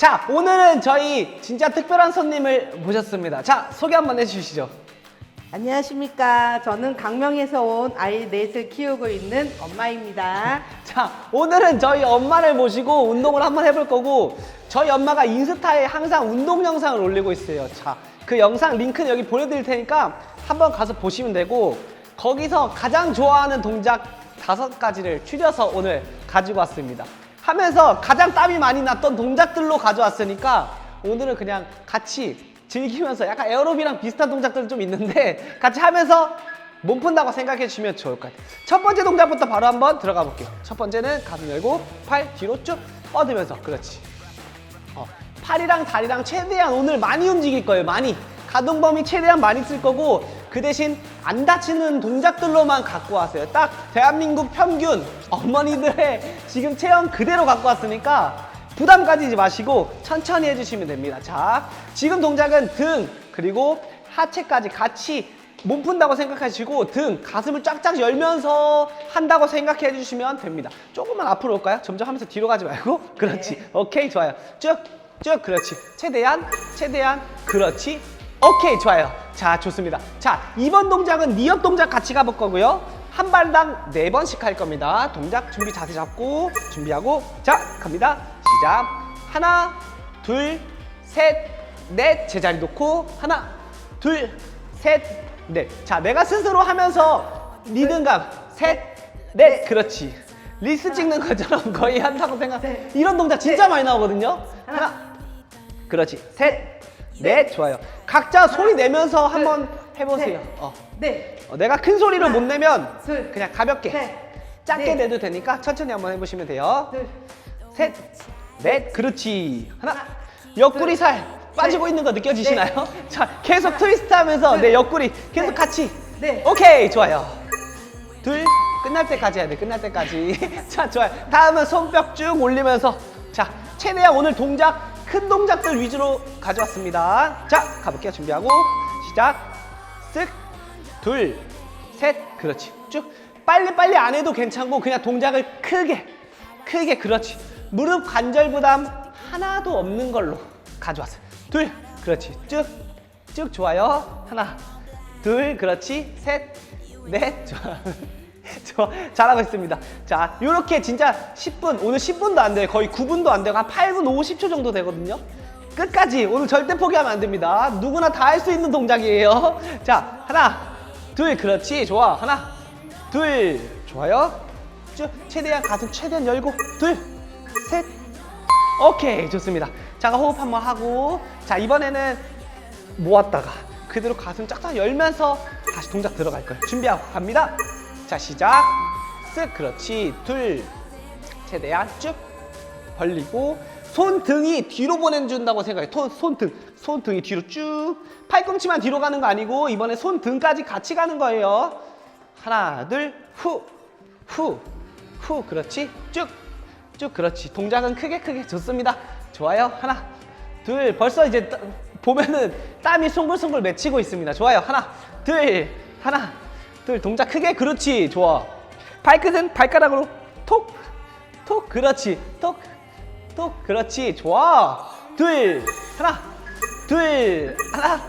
자, 오늘은 저희 진짜 특별한 손님을 모셨습니다. 자, 소개 한번 해주시죠. 안녕하십니까. 저는 강명에서 온 아이 넷을 키우고 있는 엄마입니다. 자, 오늘은 저희 엄마를 모시고 운동을 한번 해볼 거고, 저희 엄마가 인스타에 항상 운동 영상을 올리고 있어요. 자, 그 영상 링크는 여기 보내드릴 테니까 한번 가서 보시면 되고, 거기서 가장 좋아하는 동작 다섯 가지를 추려서 오늘 가지고 왔습니다. 하면서 가장 땀이 많이 났던 동작들로 가져왔으니까 오늘은 그냥 같이 즐기면서 약간 에어로비랑 비슷한 동작들 좀 있는데 같이 하면서 몸 푼다고 생각해 주시면 좋을 것 같아요. 첫 번째 동작부터 바로 한번 들어가 볼게요. 첫 번째는 가슴 열고 팔 뒤로 쭉 뻗으면서 그렇지. 어, 팔이랑 다리랑 최대한 오늘 많이 움직일 거예요. 많이. 가동 범위 최대한 많이 쓸 거고 그 대신 안 다치는 동작들로만 갖고 왔어요. 딱 대한민국 평균 어머니들의 지금 체형 그대로 갖고 왔으니까 부담 가지지 마시고 천천히 해주시면 됩니다. 자, 지금 동작은 등 그리고 하체까지 같이 몸 푼다고 생각하시고 등 가슴을 쫙쫙 열면서 한다고 생각해 주시면 됩니다. 조금만 앞으로 올까요? 점점 하면서 뒤로 가지 말고 그렇지. 오케이 좋아요. 쭉쭉 그렇지. 최대한 최대한 그렇지. 오케이 좋아요. 자 좋습니다. 자 이번 동작은 니업 동작 같이 가볼 거고요. 한 발당 네 번씩 할 겁니다. 동작 준비 자세 잡고 준비하고 자 갑니다. 시작. 하나 둘 셋 넷 제자리 놓고 하나 둘 셋 넷. 자 내가 스스로 하면서 리듬감 셋넷 그렇지. 리스 찍는 것처럼 거의 한다고 생각. 네. 이런 동작 진짜 많이 나오거든요. 하나 그렇지. 셋, 넷, 좋아요. 각자 소리 내면서 한번 해보세요. 셋. 어. 네. 어, 내가 큰 소리를 못 내면 둘, 그냥 가볍게, 셋, 작게 넷. 내도 되니까 천천히 한번 해보시면 돼요. 둘, 셋, 넷, 그렇지. 하나, 옆구리 살 빠지고 있는 거 느껴지시나요? 자, 계속 트위스트 하면서 둘, 내 옆구리 계속 넷. 같이. 네. 오케이, 좋아요. 둘, 끝날 때까지 해야 돼, 끝날 때까지. 자, 좋아요. 다음은 손뼉 쭉 올리면서. 자, 최대한 오늘 동작, 큰 동작들 위주로 가져왔습니다. 자, 가볼게요. 준비하고, 시작. 쓱, 둘, 셋, 그렇지. 쭉. 빨리빨리 안 해도 괜찮고, 그냥 동작을 크게, 크게, 그렇지. 무릎 관절 부담 하나도 없는 걸로 가져왔어요. 둘, 그렇지. 쭉, 쭉 좋아요. 하나, 둘, 그렇지. 셋, 넷, 좋아. 좋아. 잘하고 있습니다. 자, 요렇게 진짜 10분, 오늘 10분도 안 돼요. 거의 9분도 안 되고, 한 8분 50초 정도 되거든요. 끝까지, 오늘 절대 포기하면 안 됩니다. 누구나 다 할 수 있는 동작이에요. 자, 하나, 둘, 그렇지. 좋아. 하나, 둘, 좋아요. 쭉, 최대한 가슴 최대한 열고, 둘, 셋, 오케이 좋습니다 자 호흡 한번 하고 자 이번에는 모았다가 그대로 가슴 쫙쫙 열면서 다시 동작 들어갈 거예요 준비하고 갑니다 자 시작. 쓱 그렇지. 둘. 최대한 쭉 벌리고 손등이 뒤로 보내준다고 생각해. 손, 손등. 손등이 뒤로 쭉. 팔꿈치만 뒤로 가는 거 아니고 이번에 손등까지 같이 가는 거예요. 하나 둘후후. 후 그렇지. 쭉. 쭉 그렇지. 동작은 크게 크게. 좋습니다. 좋아요. 하나 둘. 벌써 이제 따- 보면은 땀이 송글송글 맺히고 있습니다. 좋아요. 하나 둘. 하나 둘 동작 크게. 그렇지. 좋아. 발끝은 발가락으로 톡 톡. 그렇지. 톡 톡. 그렇지. 좋아. 둘 하나. 둘 하나.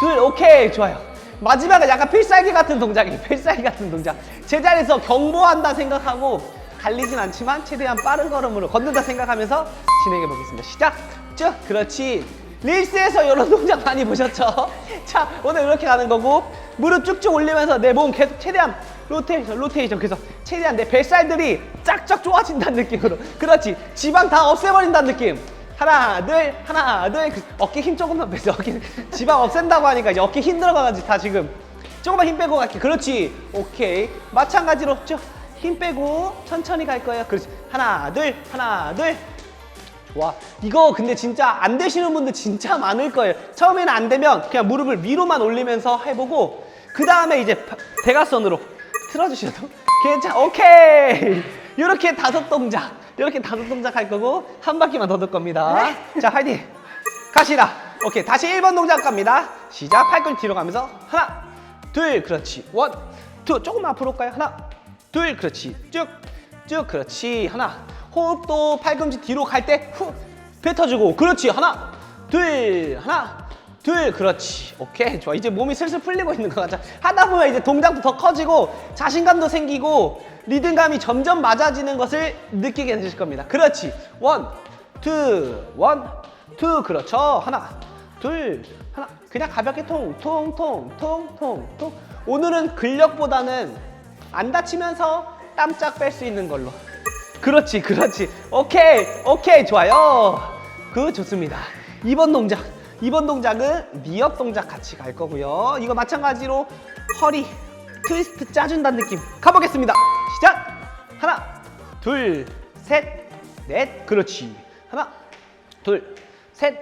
둘 오케이. 좋아요. 마지막은 약간 필살기 같은 동작이에요. 필살기 같은 동작. 제자리에서 경보한다 생각하고 갈리진 않지만 최대한 빠른 걸음으로 걷는다 생각하면서 진행해 보겠습니다. 시작. 쭉. 그렇지 릴스에서 이런 동작 많이 보셨죠? 자 오늘 이렇게 가는 거고 무릎 쭉쭉 올리면서 내 몸 계속 최대한 로테이션 로테이션. 그래서 최대한 내 뱃살들이 쫙쫙 좋아진다는 느낌으로. 그렇지. 지방 다 없애버린다는 느낌. 하나 둘 하나 둘. 그, 어깨 힘 조금만 빼줘 어깨 지방 없앤다고 하니까 이제 어깨 힘 들어가가지고 다 지금 조금만 힘 빼고 갈게. 그렇지. 오케이. 마찬가지로 쭉힘 빼고 천천히 갈 거예요. 그렇지. 하나 둘 하나 둘 좋아. 이거 근데 진짜 안 되시는 분들 진짜 많을 거예요. 처음에는 안 되면 그냥 무릎을 위로만 올리면서 해보고 그 다음에 이제 바- 대각선으로 틀어주셔도 괜찮아 오케이! 이렇게 다섯 동작 이렇게 다섯 동작 할 거고 한 바퀴만 더 돌 겁니다. 자 화이팅! 가시라 오케이 다시 1번 동작 갑니다. 시작. 팔꿈치 뒤로 가면서 하나 둘 그렇지. 원투. 조금 앞으로 올까요? 하나 둘 그렇지. 쭉쭉 그렇지. 하나 호흡도 팔꿈치 뒤로 갈때후 뱉어주고. 그렇지. 하나 둘 하나 둘. 그렇지. 오케이. 좋아. 이제 몸이 슬슬 풀리고 있는 것 같아. 하다 보면 이제 동작도 더 커지고 자신감도 생기고 리듬감이 점점 맞아지는 것을 느끼게 되실 겁니다. 그렇지. 원 투 원 투. 그렇죠. 하나 둘 하나. 그냥 가볍게 통 통 통 통 통통. 오늘은 근력보다는 안 다치면서 땀짝 뺄 수 있는 걸로 그렇지 그렇지. 오케이 오케이 좋아요. 그 좋습니다. 2번 동작 2번 동작은 니업 동작 같이 갈 거고요. 이거 마찬가지로 허리 트위스트 짜준다는 느낌. 가보겠습니다. 시작! 하나 둘 셋 넷. 그렇지. 하나 둘 셋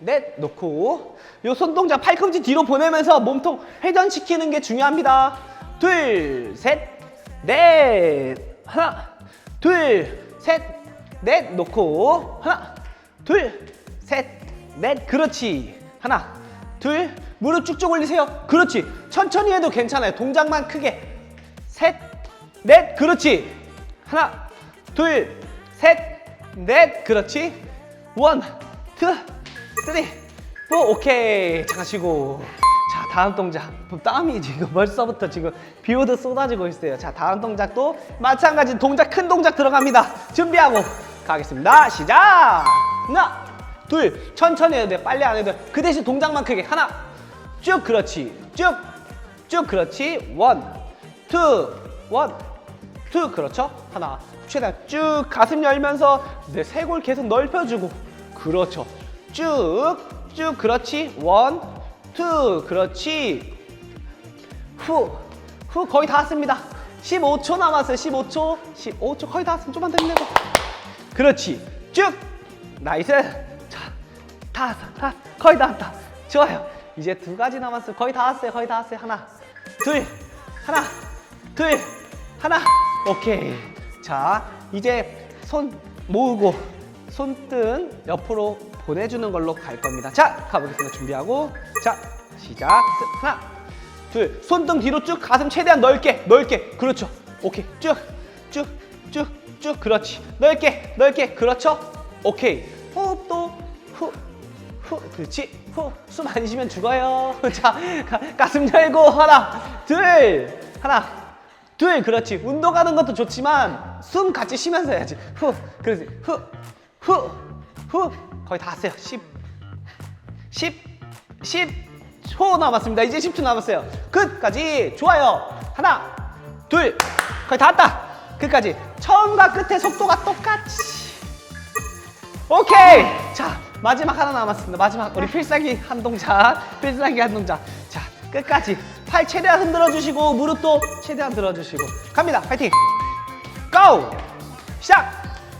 넷 놓고 요 손 동작 팔꿈치 뒤로 보내면서 몸통 회전시키는 게 중요합니다. 둘 셋 넷. 하나 둘 셋 넷 놓고 하나. 둘 셋 넷. 그렇지. 하나. 둘 무릎 쭉쭉 올리세요. 그렇지. 천천히 해도 괜찮아요. 동작만 크게. 셋 넷. 그렇지. 하나. 둘 셋 넷. 그렇지. 원, 투, 쓰리, 포 오케이. 잠깐 쉬고. 자 다음 동작. 땀이 지금 벌써부터 지금 비 오듯 쏟아지고 있어요. 자 다음 동작도 마찬가지 동작 큰 동작 들어갑니다. 준비하고 가겠습니다. 시작! 하나 둘 천천히 해도 돼. 빨리 안 해도 돼 그 대신 동작만 크게. 하나 쭉 그렇지. 쭉 쭉 그렇지. 원 투 원 투 그렇죠? 하나 최대한 쭉 가슴 열면서 내 쇄골 계속 넓혀주고. 그렇죠. 쭉 쭉 그렇지. 원 투 그렇지. 후 후 거의 다 왔습니다. 15초 남았어요. 15초. 15초 거의 다 왔으면 좀만 더 힘내고. 그렇지. 쭉. 나이스. 자다 왔어. 다 거의 다 왔다. 좋아요. 이제 두 가지 남았어요. 거의 다 왔어요. 거의 다 왔어요. 하나 둘 하나 둘 하나. 오케이. 자 이제 손 모으고 손등 옆으로 보내주는 걸로 갈 겁니다. 자 가보겠습니다. 준비하고. 자 시작. 하나 둘. 손등 뒤로 쭉 가슴 최대한 넓게 넓게. 그렇죠. 오케이. 쭉 쭉 쭉 쭉. 그렇지. 넓게 넓게. 그렇죠? 오케이. 호흡 도 후 후, 그렇지. 후, 숨 안 쉬면 죽어요. 자, 가, 가슴 열고 하나, 둘, 하나, 둘, 그렇지. 운동하는 것도 좋지만 숨 같이 쉬면서 해야지. 후, 그렇지. 후, 후, 후. 거의 다 왔어요. 10, 10, 10초 남았습니다. 이제 10초 남았어요. 끝까지 좋아요. 하나, 둘, 거의 다 왔다. 끝까지. 처음과 끝의 속도가 똑같이. 오케이. 자 마지막 하나 남았습니다. 마지막 우리 필살기 한 동작, 필살기 한 동작. 자 끝까지 팔 최대한 흔들어 주시고 무릎도 최대한 들어 주시고 갑니다. 파이팅. 고! 시작.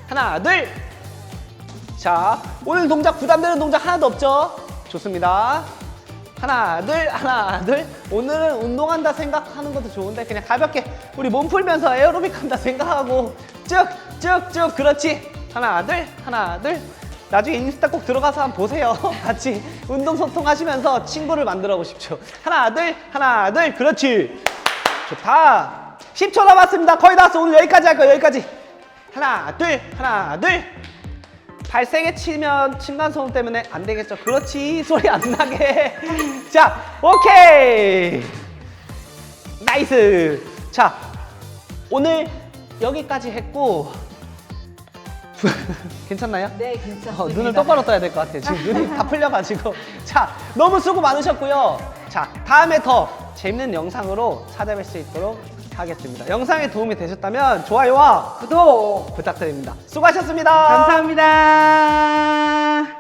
하나 둘. 자 오늘 동작 부담되는 동작 하나도 없죠? 좋습니다. 하나 둘 하나 둘. 오늘은 운동한다 생각하는 것도 좋은데 그냥 가볍게 우리 몸 풀면서 에어로빅 한다 생각하고 쭉 쭉 쭉. 그렇지. 하나 둘 하나 둘. 나중에 인스타 꼭 들어가서 한번 보세요. 같이 운동 소통하시면서 친구를 만들어 보십시오 하나 둘 하나 둘. 그렇지. 좋다. 10초 남았습니다. 거의 다 왔어. 오늘 여기까지 할 거예요. 여기까지. 하나 둘 하나 둘 발세게 치면 층간소음 때문에 안 되겠죠. 그렇지 소리 안 나게. 자, 오케이. 나이스. 자, 오늘 여기까지 했고 괜찮나요? 네, 괜찮습니다. 어, 눈을 똑바로 떠야 될 것 같아요. 지금 눈이 다 풀려가지고. 자, 너무 수고 많으셨고요. 자, 다음에 더 재밌는 영상으로 찾아뵐 수 있도록 하겠습니다. 영상에 도움이 되셨다면 좋아요와 구독 부탁드립니다. 수고하셨습니다. 감사합니다.